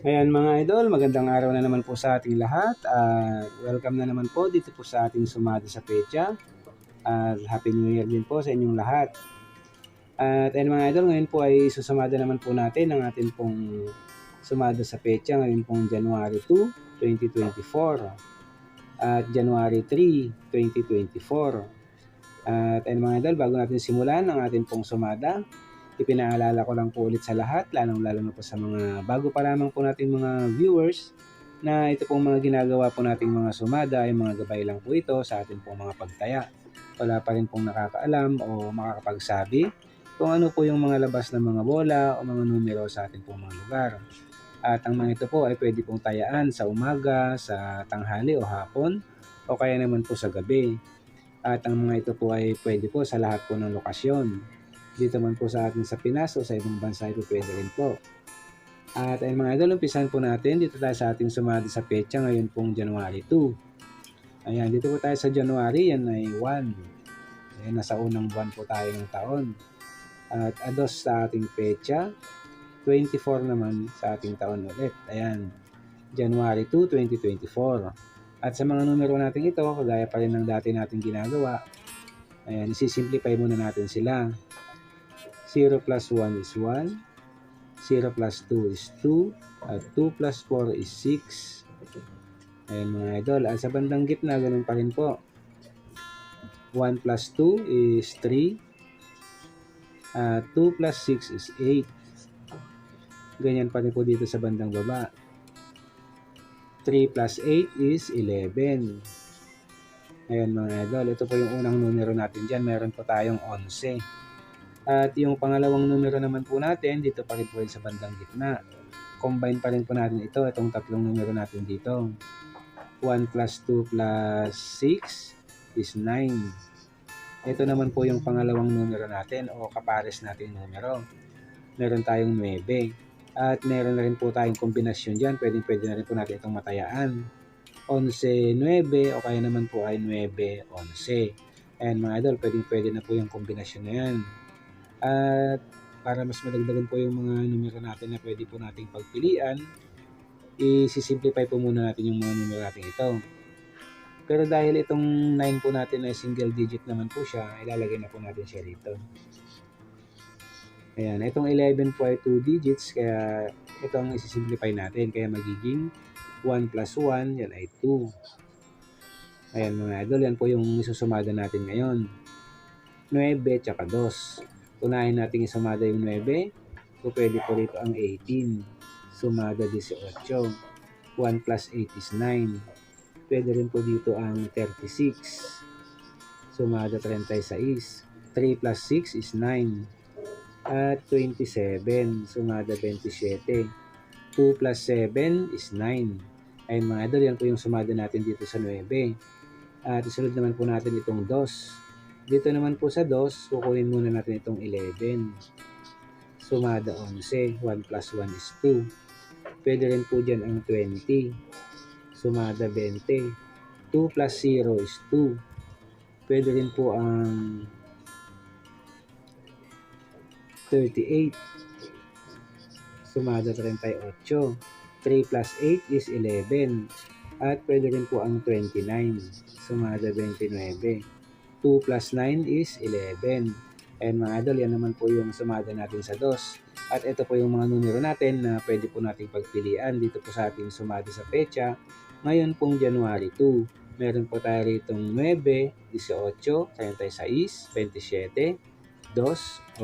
Ayan mga idol, magandang araw na naman po sa ating lahat. At welcome na naman po dito po sa ating sumada sa pecha. At Happy New Year din po sa inyong lahat. At ayun mga idol, ngayon po ay susumada naman po natin ang ating pong sumada sa pecha ngayon pong January 2, 2024 at January 3, 2024. At ayun mga idol, bago natin simulan ang ating pong sumada, ipinaalala ko lang po ulit sa lahat, lalong-lalo na po sa mga bago pa lamang po nating mga viewers, na ito pong mga ginagawa po nating mga sumada ay mga gabay lang po ito sa ating pong mga pagtaya. Wala pa rin pong nakakaalam o makakapagsabi kung ano po yung mga labas ng mga bola o mga numero sa ating pong mga lugar. At ang mga ito po ay pwede pong tayaan sa umaga, sa tanghali o hapon, o kaya naman po sa gabi. At ang mga ito po ay pwede po sa lahat po ng lokasyon. Dito man po sa atin sa Pinas o sa ibang bansa ito pwede rin po. At ayun mga idol, umpisan po natin dito tayo sa ating sumali sa pecha ngayon pong January 2. Ayan, dito po tayo sa January, yan ay 1. Ayan, nasa unang buwan po tayo ng taon. At ados sa ating pecha, 24 naman sa ating taon ulit. Ayan, January 2, 2024. At sa mga numero natin ito, kagaya pa rin ng dati natin ginagawa, ayan, isisimplify muna natin sila. 0 plus 1 is 1, 0 plus 2 is 2, at 2 plus 4 is 6. Ayan mga idol. At sa bandang gitna, ganun pa rin po. 1 plus 2 is 3. At 2 plus 6 is 8. Ganyan pa rin po dito sa bandang baba. 3 plus 8 is 11. Ayan mga idol. Ito po yung unang numero natin dyan. Meron po tayong 11. At yung pangalawang numero naman po natin, dito pa rin po sa bandang gitna. Combine pa rin po natin ito, itong tatlong numero natin dito. 1 plus 2 plus 6 is 9. Ito naman po yung pangalawang numero natin o kapares natin numero. Meron tayong 9. At meron na rin po tayong kombinasyon dyan. Pwede, pwede na rin po natin itong matayaan. 11-9 o kaya naman po ay 9-11. Ayan mga idol, pwede, pwede na po yung kombinasyon na yan. At para mas madagdagan po yung mga numero natin na pwede po nating pagpilian, i-simplify po muna natin yung mga numero natin ito. Pero dahil itong 9 po natin ay single digit naman po siya, ilalagay na po natin siya dito. Ayan, itong 11 po ay 2 digits, kaya ito ang isi-simplify natin. Kaya magiging 1 plus 1, yan ay 2. Ayan mga idol, yan po yung isusumada natin ngayon. 9 tsaka 2. Unahin natin isumada yung 9. So, pwede po rito ang 18. Sumada 18. 1 plus 8 is 9. Pwede rin po dito ang 36. Sumada 36. 3 plus 6 is 9. At 27. Sumada 27. 2 plus 7 is 9. Ay mga idol, yan po yung sumada natin dito sa 9. At isunod naman po natin itong 2. Dito naman po sa DOS, kukunin muna natin itong 11. Sumada 11. 1 plus 1 is 2. Pwede rin po dyan ang 20. Sumada 20. 2 plus 0 is 2. Pwede rin po ang 38. Sumada 38. 3 plus 8 is 11. At pwede rin po ang 29. Sumada 29. 2 plus 9 is 11. And mga idol, yan naman po yung sumada natin sa DOS. At ito po yung mga numero natin na pwede po nating pagpilian dito po sa ating sumada sa pecha. Ngayon pong January 2, meron po tayo rito 9, 18, 36, 27, 2,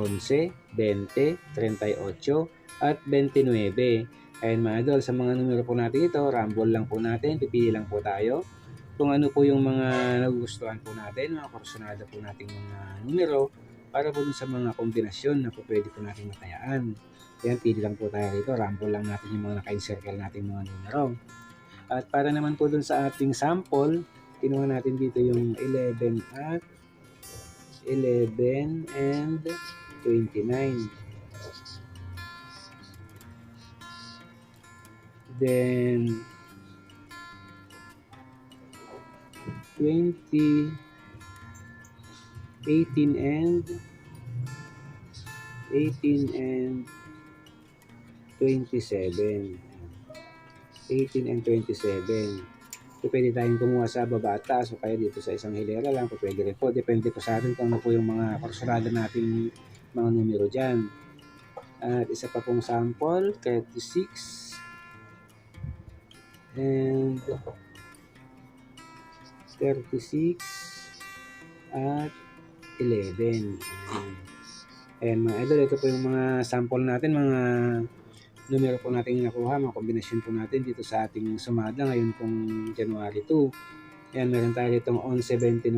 11, 20, 38, at 29. Ayan mga idol, sa mga numero po natin ito, rumble lang po natin, pipili lang po tayo kung ano po yung mga nagugustuhan po natin, mga kursunada po nating mga numero para po sa mga kombinasyon na po pwede po natin matayaan. Yan, pili lang po tayo rito. Rumble lang natin yung mga naka-encircle natin mga numero. At para naman po dun sa ating sample, kinuha natin dito yung 11 at 11 and 29. Then, 20, 18 and 18 and 27. 18 and 27. So, pwede tayong kumuha sa baba at taas o kaya dito sa isang hilera lang. So, pwede rin po. Depende po sa atin kung ano po yung mga kursurada natin mga numero dyan. At isa pa pong sample, 36 and 36 at 11. Ayan. Mga idol, ito po yung mga sample natin, mga numero po natin nakuha, mga kombinasyon po natin dito sa ating sumada ngayon pong January 2. Ayan, meron tayo itong 11.29,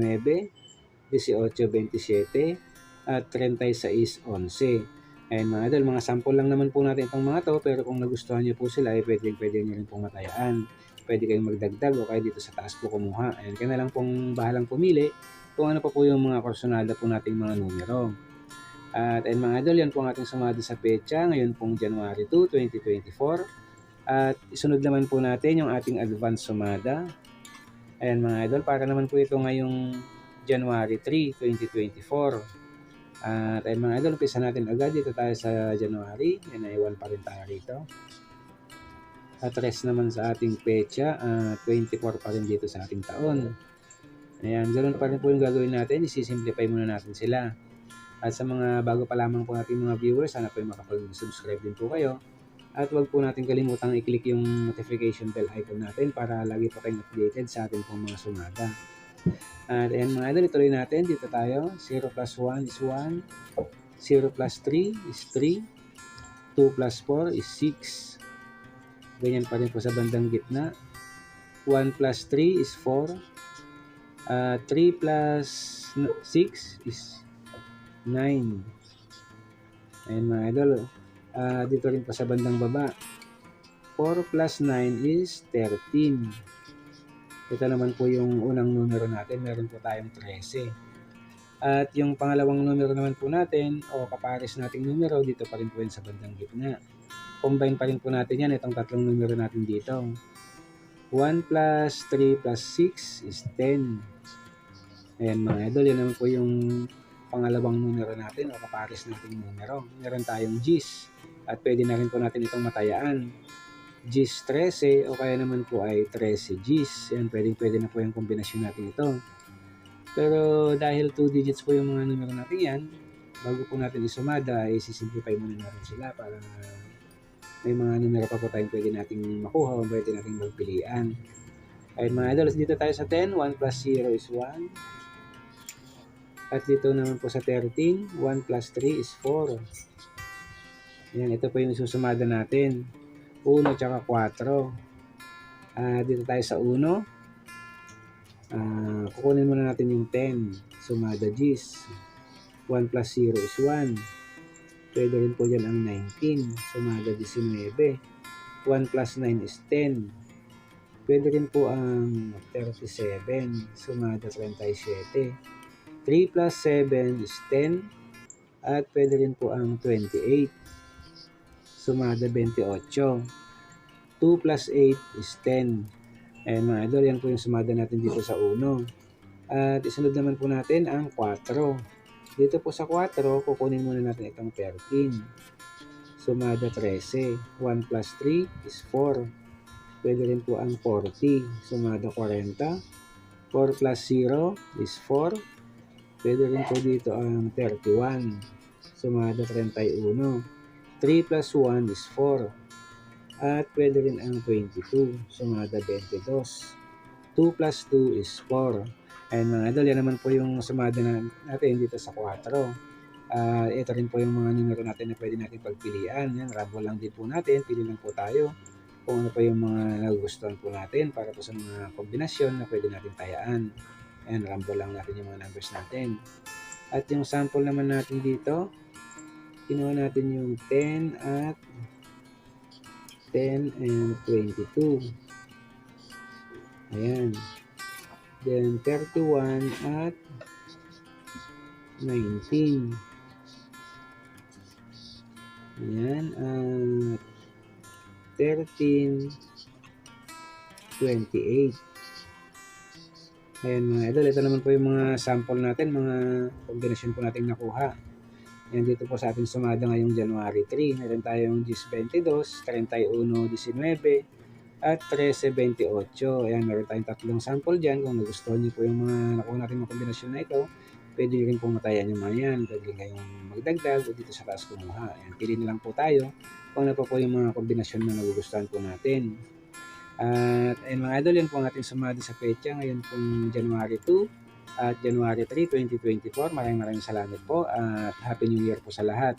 18.27, at 36.11. Ayan mga idol, mga sample lang naman po natin itong mga to, pero kung nagustuhan nyo po sila, ay pwede, pwede nyo rin pong matayaan. Pwede kayong magdagdag o kaya dito sa taas po kumuha. Ayan, kaya na lang pong bahalang pumili kung ano pa po yung mga personada po nating mga numero. At ayun mga idol, yan po ang ating sumada sa pecha ngayon pong January 2, 2024. At isunod naman po natin yung ating advance sumada. Ayan mga idol, para naman po ito ngayong January 3, 2024. At ayun mga idol, umpisa natin agad dito tayo sa January. Yan ay 1 pa rin tayo rito. At rest naman sa ating pecha, uh, 24 pa rin dito sa ating taon. Ayan, ganoon pa rin po yung gagawin natin. Isisimplify muna natin sila. At sa mga bago pa lamang po natin mga viewers, sana po makapag-subscribe din po kayo. At huwag po natin kalimutang i-click yung notification bell icon natin para lagi po kayong updated sa ating pong mga sumada. At ayan mga idol, ituloy natin. Dito tayo. 0 plus 1 is 1. 0 plus 3 is 3. 2 plus 4 is 6. Ganyan pa rin po sa bandang gitna. 1 plus 3 is 4. Uh, 3 plus 6 is 9. Ayan mga idol. Uh, dito rin pa sa bandang baba. 4 plus 9 is 13. Ito naman po yung unang numero natin. Meron po tayong 13. At yung pangalawang numero naman po natin o kapares nating numero dito pa rin po yun sa bandang gitna. Combine pa rin po natin yan itong tatlong numero natin dito. 1 plus 3 plus 6 is 10. Ayan mga idol, yan naman po yung pangalawang numero natin o kapares nating numero. Meron tayong G's at pwede na rin po natin itong matayaan. G's 13 o kaya naman po ay 13 G's. Yan, pwede, pwede na po yung kombinasyon natin ito. Pero dahil 2 digits po yung mga numero natin yan, bago po natin isumada, ay sisimplify muna natin sila para may mga numero pa po tayong pwede nating makuha o pwede nating magpilian. Ayun mga idols, dito tayo sa 10. 1 plus 0 is 1. At dito naman po sa 13, 1 plus 3 is 4. Yan, ito po yung susumada natin. 1 tsaka 4. Uh, dito tayo sa 1. Uh, kukunin muna natin yung 10. Sumada G's. 1 plus 0 is 1. Pwede rin po dyan ang 19. Sumada 19. 1 plus 9 is 10. Pwede rin po ang 37. Sumada 37. 3 plus 7 is 10 at pwede rin po ang 28. Sumada 28. 2 plus 8 is 10. Ayan mga idol, yan po yung sumada natin dito sa 1. At isunod naman po natin ang 4. Dito po sa 4, kukunin muna natin itong 13. Sumada 13. 1 plus 3 is 4. Pwede rin po ang 40. Sumada 40. 4 plus 0 is 4. Pwede rin po dito ang 31. Sumada 31. 3 plus 1 is 4. At pwede rin ang 22. Sumada 22. 2 plus 2 is 4. And mga idol, yan naman po yung sumada na natin dito sa 4. Uh, ito rin po yung mga numero natin na pwede natin pagpilian. Yan, rabo lang din po natin. Pili lang po tayo kung ano pa yung mga nagugustuhan po natin para po sa mga kombinasyon na pwede natin tayaan. Ayan, ramble lang natin yung mga numbers natin. At yung sample naman natin dito, kinuha natin yung 10 at 10 and 22. Ayan. Then 31 at 19. Ayan. At 13, 28. Ayan mga idol, ito naman po yung mga sample natin, mga kombinasyon po natin nakuha. Yan dito po sa ating sumada ngayong January 3. Meron tayong GIS 22, 31, 19, at 1328. Ayan, meron tayong tatlong sample dyan. Kung nagustuhan niyo po yung mga nakuha natin mga kombinasyon na ito, pwede nyo rin pong matayan yung mga yan. Pwede kayong magdagdag o dito sa taas kumuha. Ayan, pili na lang po tayo kung ano pa po yung mga kombinasyon na nagugustuhan po natin. At ayun mga idol, yan po ang ating sumali sa petsa ngayon pong January 2 at January 3, 2024. Maraming maraming salamat po at Happy New Year po sa lahat.